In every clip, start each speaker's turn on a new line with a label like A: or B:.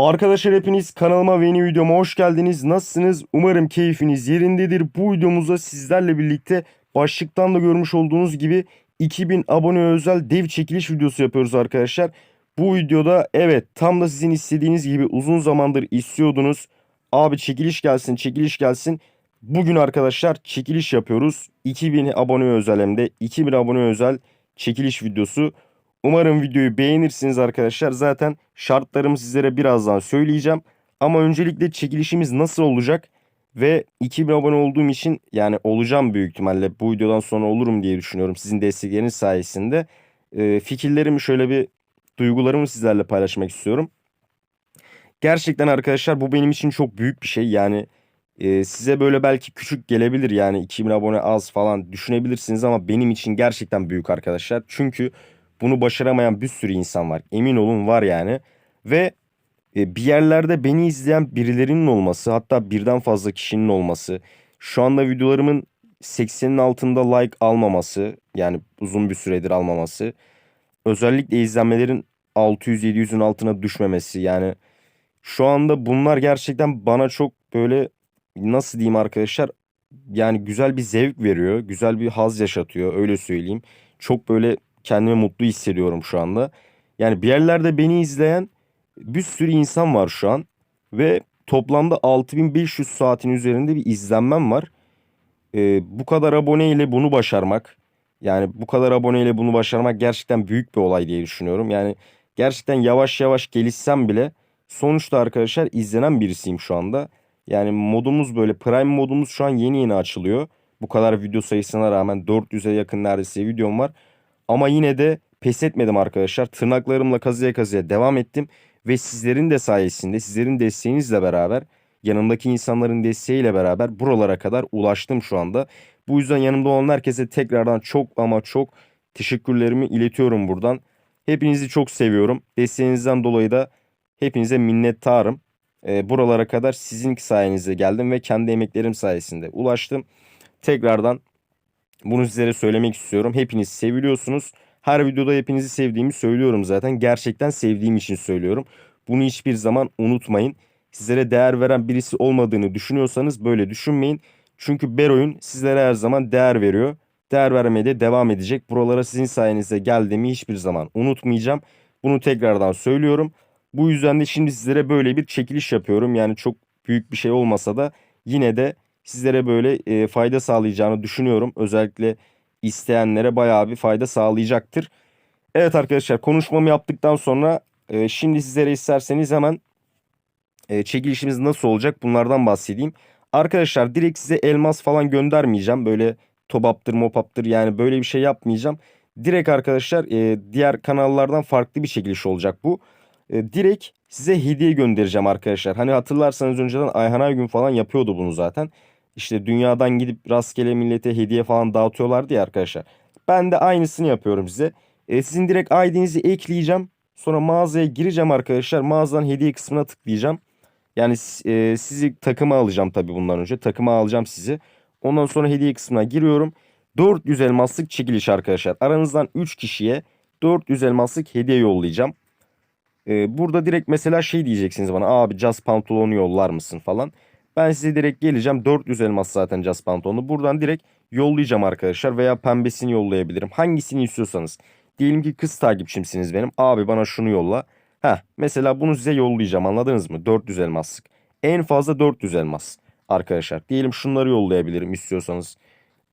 A: Arkadaşlar hepiniz kanalıma ve yeni videoma hoş geldiniz. Nasılsınız? Umarım keyfiniz yerindedir. Bu videomuzda sizlerle birlikte başlıktan da görmüş olduğunuz gibi 2000 abone özel dev çekiliş videosu yapıyoruz arkadaşlar. Bu videoda evet tam da sizin istediğiniz gibi uzun zamandır istiyordunuz. Abi çekiliş gelsin çekiliş gelsin. Bugün arkadaşlar çekiliş yapıyoruz. 2000 abone özel hem de 2000 abone özel çekiliş videosu. Umarım videoyu beğenirsiniz arkadaşlar. Zaten şartlarımı sizlere birazdan söyleyeceğim. Ama öncelikle çekilişimiz nasıl olacak? Ve 2000 abone olduğum için yani olacağım büyük ihtimalle bu videodan sonra olurum diye düşünüyorum. Sizin destekleriniz sayesinde. Ee, fikirlerimi şöyle bir duygularımı sizlerle paylaşmak istiyorum. Gerçekten arkadaşlar bu benim için çok büyük bir şey. Yani e, size böyle belki küçük gelebilir yani 2000 abone az falan düşünebilirsiniz ama benim için gerçekten büyük arkadaşlar. Çünkü bunu başaramayan bir sürü insan var. Emin olun var yani. Ve e, bir yerlerde beni izleyen birilerinin olması hatta birden fazla kişinin olması. Şu anda videolarımın 80'in altında like almaması yani uzun bir süredir almaması. Özellikle izlenmelerin 600-700'ün altına düşmemesi yani şu anda bunlar gerçekten bana çok böyle nasıl diyeyim arkadaşlar yani güzel bir zevk veriyor. Güzel bir haz yaşatıyor öyle söyleyeyim. Çok böyle kendimi mutlu hissediyorum şu anda. Yani bir yerlerde beni izleyen bir sürü insan var şu an. Ve toplamda 6500 saatin üzerinde bir izlenmem var. Ee, bu kadar aboneyle bunu başarmak. Yani bu kadar aboneyle bunu başarmak gerçekten büyük bir olay diye düşünüyorum. Yani gerçekten yavaş yavaş gelişsem bile sonuçta arkadaşlar izlenen birisiyim şu anda. Yani modumuz böyle prime modumuz şu an yeni yeni açılıyor. Bu kadar video sayısına rağmen 400'e yakın neredeyse videom var. Ama yine de pes etmedim arkadaşlar. Tırnaklarımla kazıya kazıya devam ettim. Ve sizlerin de sayesinde, sizlerin desteğinizle beraber, yanımdaki insanların desteğiyle beraber buralara kadar ulaştım şu anda. Bu yüzden yanımda olan herkese tekrardan çok ama çok teşekkürlerimi iletiyorum buradan. Hepinizi çok seviyorum. Desteğinizden dolayı da hepinize minnettarım. E, buralara kadar sizin sayenizde geldim ve kendi emeklerim sayesinde ulaştım. Tekrardan bunu sizlere söylemek istiyorum. Hepiniz seviliyorsunuz. Her videoda hepinizi sevdiğimi söylüyorum zaten. Gerçekten sevdiğim için söylüyorum. Bunu hiçbir zaman unutmayın. Sizlere değer veren birisi olmadığını düşünüyorsanız böyle düşünmeyin. Çünkü Beroy'un sizlere her zaman değer veriyor. Değer vermeye de devam edecek. Buralara sizin sayenizde geldiğimi hiçbir zaman unutmayacağım. Bunu tekrardan söylüyorum. Bu yüzden de şimdi sizlere böyle bir çekiliş yapıyorum. Yani çok büyük bir şey olmasa da yine de sizlere böyle e, fayda sağlayacağını düşünüyorum. Özellikle isteyenlere bayağı bir fayda sağlayacaktır. Evet arkadaşlar konuşmamı yaptıktan sonra e, şimdi sizlere isterseniz hemen e, çekilişimiz nasıl olacak bunlardan bahsedeyim. Arkadaşlar direkt size elmas falan göndermeyeceğim. Böyle topaptır mopaptır yani böyle bir şey yapmayacağım. Direkt arkadaşlar e, diğer kanallardan farklı bir çekiliş olacak bu. E, direkt size hediye göndereceğim arkadaşlar. Hani hatırlarsanız önceden Ayhan Aygün falan yapıyordu bunu zaten. İşte dünyadan gidip rastgele millete hediye falan dağıtıyorlardı ya arkadaşlar. Ben de aynısını yapıyorum size. E, sizin direkt ID'nizi ekleyeceğim. Sonra mağazaya gireceğim arkadaşlar. Mağazadan hediye kısmına tıklayacağım. Yani e, sizi takıma alacağım tabii bundan önce. Takıma alacağım sizi. Ondan sonra hediye kısmına giriyorum. 400 elmaslık çekiliş arkadaşlar. Aranızdan 3 kişiye 400 elmaslık hediye yollayacağım. Ee, burada direkt mesela şey diyeceksiniz bana. Abi caz pantolonu yollar mısın falan. Ben size direkt geleceğim. 400 elmas zaten caz pantolonu. Buradan direkt yollayacağım arkadaşlar. Veya pembesini yollayabilirim. Hangisini istiyorsanız. Diyelim ki kız takipçimsiniz benim. Abi bana şunu yolla. Heh, mesela bunu size yollayacağım anladınız mı? 400 elmaslık. En fazla 400 elmas arkadaşlar. Diyelim şunları yollayabilirim istiyorsanız.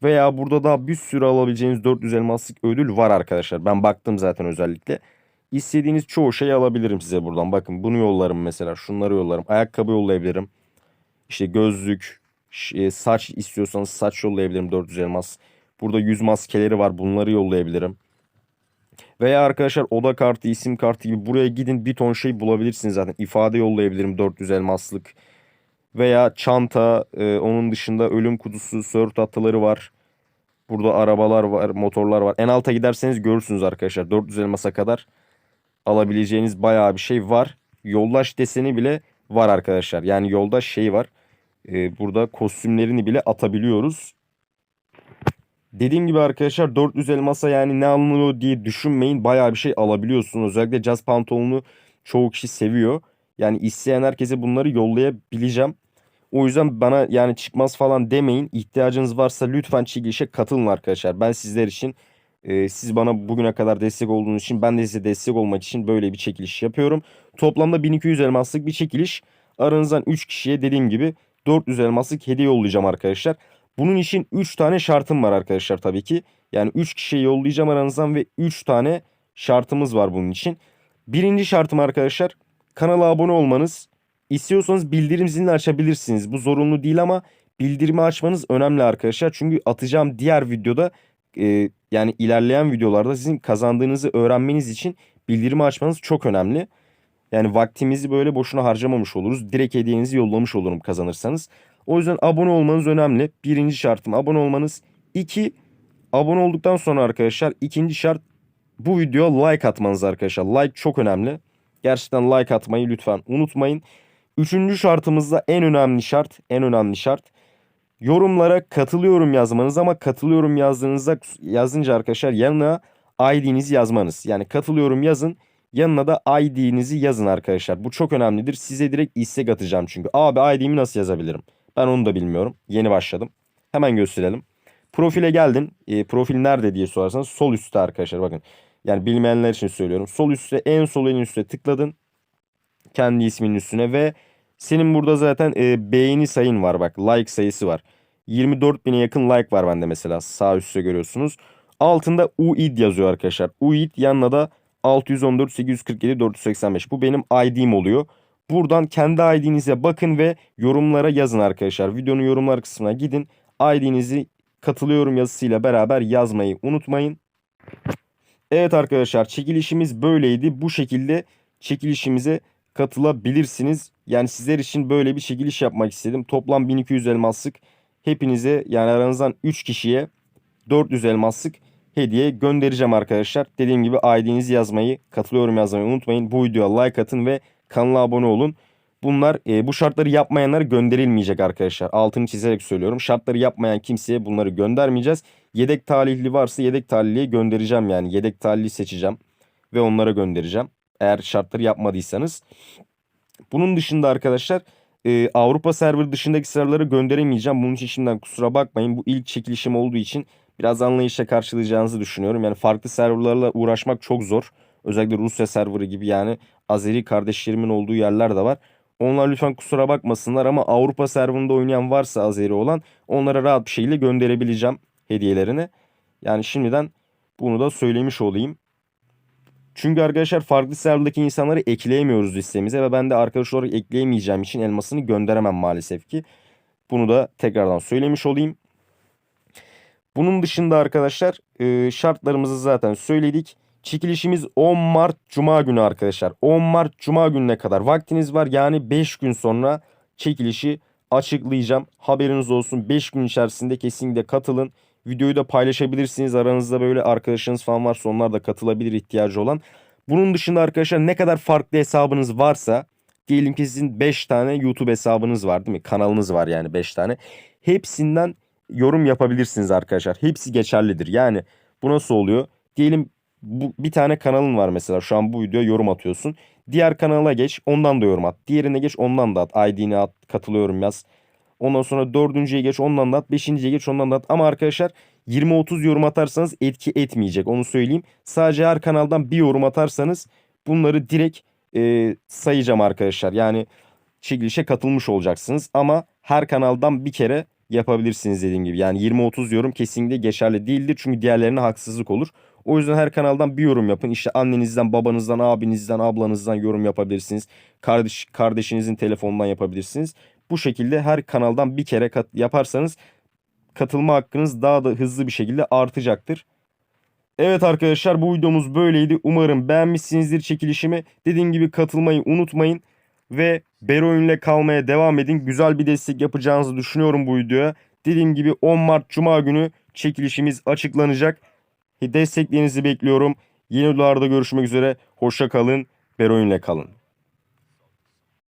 A: Veya burada daha bir sürü alabileceğiniz 400 elmaslık ödül var arkadaşlar. Ben baktım zaten özellikle. İstediğiniz çoğu şeyi alabilirim size buradan. Bakın bunu yollarım mesela. Şunları yollarım. Ayakkabı yollayabilirim. İşte gözlük, e, saç istiyorsanız saç yollayabilirim 400 elmas. Burada yüz maskeleri var. Bunları yollayabilirim. Veya arkadaşlar oda kartı, isim kartı gibi buraya gidin bir ton şey bulabilirsiniz zaten. İfade yollayabilirim 400 elmaslık. Veya çanta, e, onun dışında ölüm kutusu, sör tahtaları var. Burada arabalar var, motorlar var. En alta giderseniz görürsünüz arkadaşlar. 400 elmasa kadar alabileceğiniz bayağı bir şey var. Yoldaş deseni bile var arkadaşlar. Yani yoldaş şey var. Ee, burada kostümlerini bile atabiliyoruz. Dediğim gibi arkadaşlar 400 elmasa yani ne alınıyor diye düşünmeyin. Bayağı bir şey alabiliyorsunuz. Özellikle caz pantolonunu çoğu kişi seviyor. Yani isteyen herkese bunları yollayabileceğim. O yüzden bana yani çıkmaz falan demeyin. İhtiyacınız varsa lütfen çekilişe katılın arkadaşlar. Ben sizler için e, siz bana bugüne kadar destek olduğunuz için ben de size destek olmak için böyle bir çekiliş yapıyorum. Toplamda 1200 elmaslık bir çekiliş. Aranızdan 3 kişiye dediğim gibi 400 elmaslık hediye yollayacağım arkadaşlar. Bunun için 3 tane şartım var arkadaşlar tabii ki. Yani 3 kişiye yollayacağım aranızdan ve 3 tane şartımız var bunun için. Birinci şartım arkadaşlar kanala abone olmanız. İstiyorsanız bildirim zilini açabilirsiniz. Bu zorunlu değil ama bildirimi açmanız önemli arkadaşlar. Çünkü atacağım diğer videoda e, yani ilerleyen videolarda sizin kazandığınızı öğrenmeniz için bildirimi açmanız çok önemli. Yani vaktimizi böyle boşuna harcamamış oluruz. Direkt hediyenizi yollamış olurum kazanırsanız. O yüzden abone olmanız önemli. Birinci şartım abone olmanız. İki, abone olduktan sonra arkadaşlar ikinci şart bu videoya like atmanız arkadaşlar. Like çok önemli. Gerçekten like atmayı lütfen unutmayın. Üçüncü şartımız da en önemli şart. En önemli şart. Yorumlara katılıyorum yazmanız ama katılıyorum yazdığınızda yazınca arkadaşlar yanına ID'nizi yazmanız. Yani katılıyorum yazın. Yanına da ID'nizi yazın arkadaşlar. Bu çok önemlidir. Size direkt istek atacağım çünkü. Abi ID'mi nasıl yazabilirim? Ben onu da bilmiyorum. Yeni başladım. Hemen gösterelim. Profile geldin. E, profil nerede diye sorarsanız sol üstte arkadaşlar bakın. Yani bilmeyenler için söylüyorum. Sol üstte en sol en üstte tıkladın. Kendi isminin üstüne ve senin burada zaten e, beğeni sayın var bak. Like sayısı var. 24 bine yakın like var bende mesela. Sağ üstte görüyorsunuz. Altında UID yazıyor arkadaşlar. UID yanına da 614 847 485. Bu benim ID'm oluyor. Buradan kendi ID'nize bakın ve yorumlara yazın arkadaşlar. Videonun yorumlar kısmına gidin. ID'nizi katılıyorum yazısıyla beraber yazmayı unutmayın. Evet arkadaşlar çekilişimiz böyleydi. Bu şekilde çekilişimize katılabilirsiniz. Yani sizler için böyle bir çekiliş yapmak istedim. Toplam 1200 elmaslık hepinize yani aranızdan 3 kişiye 400 elmaslık hediye göndereceğim arkadaşlar. Dediğim gibi ID'nizi yazmayı, katılıyorum yazmayı unutmayın. Bu videoya like atın ve kanala abone olun. Bunlar e, bu şartları yapmayanlar gönderilmeyecek arkadaşlar. Altını çizerek söylüyorum. Şartları yapmayan kimseye bunları göndermeyeceğiz. Yedek talihli varsa yedek talihliye göndereceğim yani. Yedek talihli seçeceğim ve onlara göndereceğim. Eğer şartları yapmadıysanız. Bunun dışında arkadaşlar e, Avrupa server dışındaki serverları gönderemeyeceğim. Bunun için şimdiden kusura bakmayın. Bu ilk çekilişim olduğu için biraz anlayışla karşılayacağınızı düşünüyorum. Yani farklı serverlarla uğraşmak çok zor. Özellikle Rusya serverı gibi yani Azeri kardeşlerimin olduğu yerler de var. Onlar lütfen kusura bakmasınlar ama Avrupa serverında oynayan varsa Azeri olan onlara rahat bir şekilde gönderebileceğim hediyelerini. Yani şimdiden bunu da söylemiş olayım. Çünkü arkadaşlar farklı serverdaki insanları ekleyemiyoruz listemize ve ben de arkadaş olarak ekleyemeyeceğim için elmasını gönderemem maalesef ki. Bunu da tekrardan söylemiş olayım. Bunun dışında arkadaşlar e, şartlarımızı zaten söyledik. Çekilişimiz 10 Mart Cuma günü arkadaşlar. 10 Mart Cuma gününe kadar vaktiniz var. Yani 5 gün sonra çekilişi açıklayacağım. Haberiniz olsun 5 gün içerisinde kesinlikle katılın. Videoyu da paylaşabilirsiniz. Aranızda böyle arkadaşınız falan varsa onlar da katılabilir ihtiyacı olan. Bunun dışında arkadaşlar ne kadar farklı hesabınız varsa diyelim ki sizin 5 tane YouTube hesabınız var değil mi? Kanalınız var yani 5 tane. Hepsinden yorum yapabilirsiniz arkadaşlar. Hepsi geçerlidir. Yani bu nasıl oluyor? Diyelim bu, bir tane kanalın var mesela şu an bu videoya yorum atıyorsun. Diğer kanala geç ondan da yorum at. Diğerine geç ondan da at. ID'ni at katılıyorum yaz. Ondan sonra dördüncüye geç ondan da at. Beşinciye geç ondan da at. Ama arkadaşlar 20-30 yorum atarsanız etki etmeyecek onu söyleyeyim. Sadece her kanaldan bir yorum atarsanız bunları direkt e, sayacağım arkadaşlar. Yani çekilişe katılmış olacaksınız. Ama her kanaldan bir kere yapabilirsiniz dediğim gibi. Yani 20-30 yorum kesinlikle geçerli değildir. Çünkü diğerlerine haksızlık olur. O yüzden her kanaldan bir yorum yapın. İşte annenizden, babanızdan, abinizden, ablanızdan yorum yapabilirsiniz. Kardeş, kardeşinizin telefonundan yapabilirsiniz. Bu şekilde her kanaldan bir kere kat yaparsanız katılma hakkınız daha da hızlı bir şekilde artacaktır. Evet arkadaşlar bu videomuz böyleydi. Umarım beğenmişsinizdir çekilişimi. Dediğim gibi katılmayı unutmayın. Ve Beroin ile kalmaya devam edin. Güzel bir destek yapacağınızı düşünüyorum bu videoya. Dediğim gibi 10 Mart Cuma günü çekilişimiz açıklanacak. Desteklerinizi bekliyorum. Yeni videolarda görüşmek üzere. Hoşça kalın. Beroin ile kalın.